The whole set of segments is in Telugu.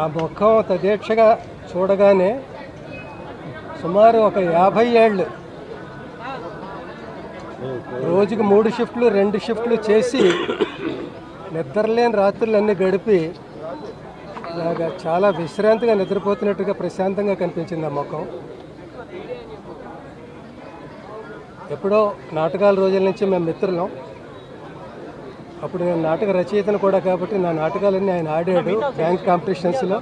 ఆ ముఖం తదీక్షగా చూడగానే సుమారు ఒక యాభై ఏళ్ళు రోజుకి మూడు షిఫ్ట్లు రెండు షిఫ్ట్లు చేసి నిద్రలేని రాత్రులన్నీ గడిపి ఇలాగా చాలా విశ్రాంతిగా నిద్రపోతున్నట్టుగా ప్రశాంతంగా కనిపించింది ఆ ముఖం ఎప్పుడో నాటకాల రోజుల నుంచి మేము మిత్రులం. అప్పుడు నేను నాటక రచయితను కూడా కాబట్టి నా నాటకాలన్నీ ఆయన ఆడాడు డ్యాన్స్ కాంపిటీషన్స్లో.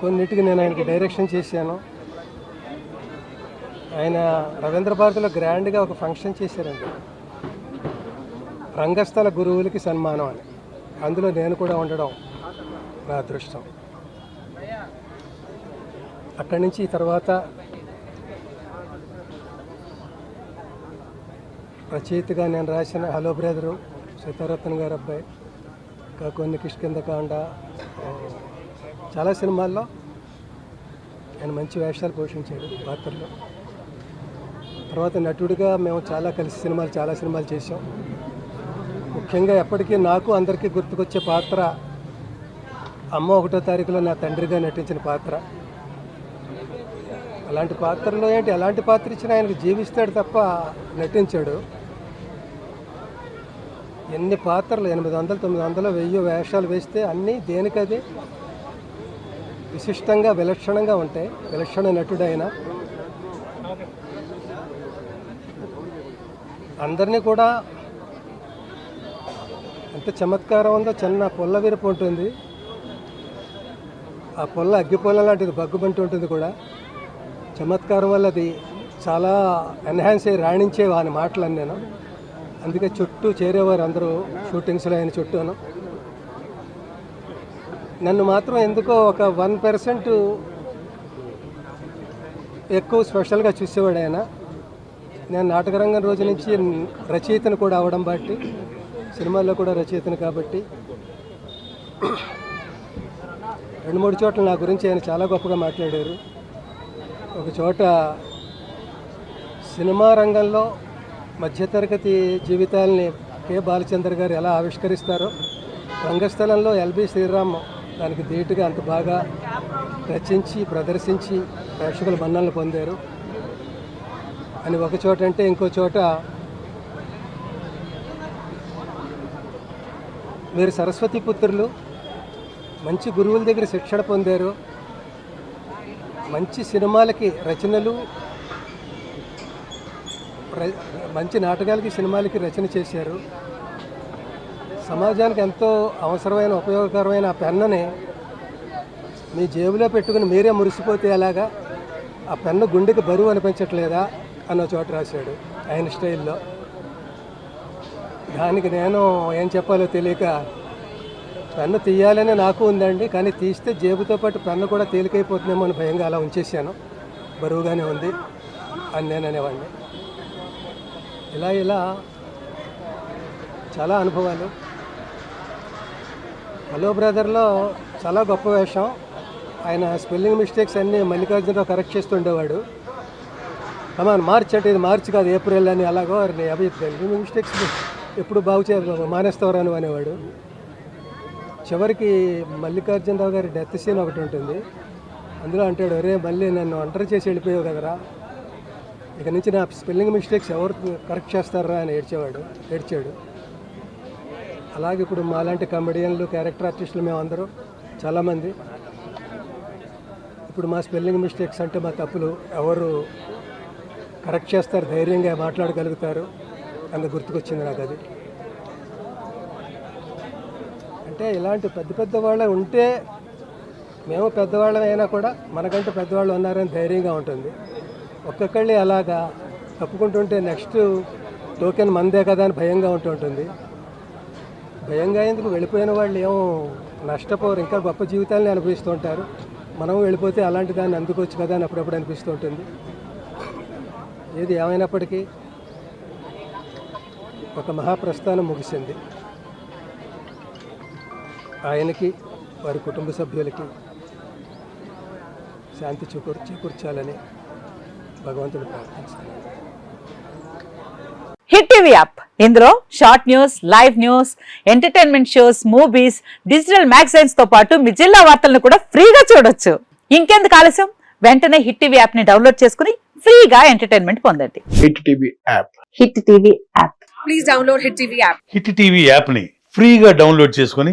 కొన్నిటికి నేను ఆయనకి డైరెక్షన్ చేశాను. ఆయన రవీంద్ర భారతిలో గ్రాండ్గా ఒక ఫంక్షన్ చేశారండి. రంగస్థల గురువులకి సన్మానం అని. అందులో నేను కూడా ఉండడం నా అదృష్టం. అక్కడి నుంచి ఈ తర్వాత రచయితగా నేను రాసిన హలో బ్రదరు సీతారత్న గారు అబ్బాయి ఇంకా కొన్ని కిష్కింద కాండ చాలా సినిమాల్లో ఆయన మంచి వేషాలు పోషించాడు పాత్రలో. తర్వాత నటుడిగా మేము చాలా కలిసి సినిమాలు చాలా సినిమాలు చేసాం ముఖ్యంగా ఎప్పటికీ నాకు అందరికీ గుర్తుకొచ్చే పాత్ర అమ్మ ఒకటో తారీఖులో నా తండ్రిగా నటించిన పాత్ర. అలాంటి పాత్రలో ఏంటి? ఎలాంటి పాత్ర ఇచ్చినా ఆయనకు జీవిస్తాడు తప్ప నటించాడు. ఎన్ని పాత్రలు? ఎనిమిది వందలు తొమ్మిది వందలు వెయ్యి వేషాలు వేస్తే అన్నీ దేనికది? విశిష్టంగా విలక్షణంగా ఉంటాయి. విలక్షణ నటుడైన అందరినీ కూడా ఎంత చమత్కారం ఉందో చిన్న పొల్ల విరుపు ఉంటుంది. ఆ పొల్ల అగ్గి పొల్ల లాంటిది బగ్గుబంటి ఉంటుంది కూడా. చమత్కారం వల్ల అది చాలా ఎన్హాన్స్ అయ్యి రాణించేవి ఆయన మాటలన్నీ నేను. అందుకే చుట్టూ చేరేవారు అందరూ షూటింగ్స్లో ఆయన చుట్టూను. నన్ను మాత్రం ఎందుకో ఒక వన్ పర్సెంట్ ఎక్కువ స్పెషల్గా చూసేవాడు ఆయన. నేను నాటకరంగం రోజు నుంచి రచయితను కూడా అవడం బట్టి సినిమాల్లో కూడా రచయితను కాబట్టి రెండు మూడు చోట్ల నా గురించి ఆయన చాలా గొప్పగా మాట్లాడారు. ఒక చోట సినిమా రంగంలో మధ్యతరగతి జీవితాలని కె. బాలచంద్ర గారు ఎలా ఆవిష్కరిస్తారో రంగస్థలంలో ఎల్బి శ్రీరామ్ దానికి ధీటుగా అంత బాగా రచించి ప్రదర్శించి ప్రేక్షకుల మన్నలు పొందారు. అని ఒక చోట అంటే ఇంకో చోట మీరు సరస్వతి పుత్రులు మంచి గురువుల దగ్గర శిక్షణ పొందారు. మంచి సినిమాలకి రచనలు మంచి నాటకాలకి సినిమాలకి రచన చేశారు. సమాజానికి ఎంతో అవసరమైన ఉపయోగకరమైన ఆ పెన్నని మీ జేబులో పెట్టుకుని మీరే మురిసిపోతే ఎలాగా? ఆ పెన్ను గుండెకి బరువు అనిపించట్లేదా? అన్న చోట రాశాడు ఆయన స్టైల్లో. దానికి నేను ఏం చెప్పాలో తెలియక పెన్ను తీయాలని నాకు ఉందండి కానీ తీస్తే జేబుతో పాటు పెన్ను కూడా తేలికైపోతుందేమో అని భయంగా అలా ఉంచేసాను. బరువుగానే ఉంది అని నేను అనేవాడిని. ఇలా ఇలా చాలా అనుభవాలు. హలో బ్రదర్లో చాలా గొప్ప వేషం. ఆయన స్పెల్లింగ్ మిస్టేక్స్ అన్నీ మల్లికార్జునరావు కరెక్ట్ చేస్తుండేవాడు కమాన్ మార్చ్ అంటే ఇది మార్చ్ కాదు ఏప్రిల్ అని అలాగో అరే అవి స్పెల్లింగ్ మిస్టేక్స్ ఎప్పుడు బాగు చేయాలి మానేస్తావరా అనేవాడు. చివరికి మల్లికార్జునరావు గారి డెత్ సీన్ ఒకటి ఉంటుంది. అందులో అంటాడు అరే మళ్ళీ నన్ను ఒంటరి చేసి వెళ్ళిపోయావు కదరా. ఇక నుంచి నా స్పెల్లింగ్ మిస్టేక్స్ ఎవరు కరెక్ట్ చేస్తారా అని ఏడ్చేవాడు ఏడ్చాడు. అలాగే ఇప్పుడు మాలాంటి కమెడియన్లు క్యారెక్టర్ ఆర్టిస్టులు మేమందరూ చాలామంది. ఇప్పుడు మా స్పెల్లింగ్ మిస్టేక్స్ అంటే మా తప్పులు ఎవరు కరెక్ట్ చేస్తారు ధైర్యంగా మాట్లాడగలుగుతారు అంత గుర్తుకొచ్చింది నాకు అది అంటే ఇలాంటి పెద్ద పెద్ద వాళ్ళే ఉంటే మేము పెద్దవాళ్ళం అయినా కూడా మనకంటే పెద్దవాళ్ళు ఉన్నారని ధైర్యంగా ఉంటుంది. ఒక్కొక్కళ్ళే అలాగా తప్పుకుంటుంటే నెక్స్ట్ టోకెన్ మందే కదా అని భయంగా ఉంటూ ఉంటుంది. భయంగా ఎందుకు? వెళ్ళిపోయిన వాళ్ళు ఏమో నష్టపోరు ఇంకా గొప్ప జీవితాలని అనుభవిస్తూ మనం వెళ్ళిపోతే అలాంటి దాన్ని అందుకోవచ్చు కదా అని అప్పుడప్పుడు అనిపిస్తూ ఉంటుంది. ఏది ఏమైనప్పటికీ ఒక మహాప్రస్థానం ముగిసింది. ఆయనకి వారి కుటుంబ సభ్యులకి శాంతి చేకూర్ చేకూర్చాలని భగవంతుడు ప్రార్థిస్తున్నాను హిట్ టీవీ యాప్. ఇందులో short news live news entertainment shows movies digital మ్యాగజైన్స్తో పాటు మీ జిల్లా వార్తలను కూడా ఫ్రీగా చూడొచ్చు. ఇంకెందుకు ఆలస్యం? వెంటనే హిట్ టీవీ యాప్ని డౌన్లోడ్ చేసుకుని ఫ్రీగా ఎంటర్టైన్మెంట్ పొందండి. Hit TV app. Hit TV app. Please download Hit TV app. Hit TV యాప్ని ఫ్రీగా డౌన్లోడ్ చేసుకొని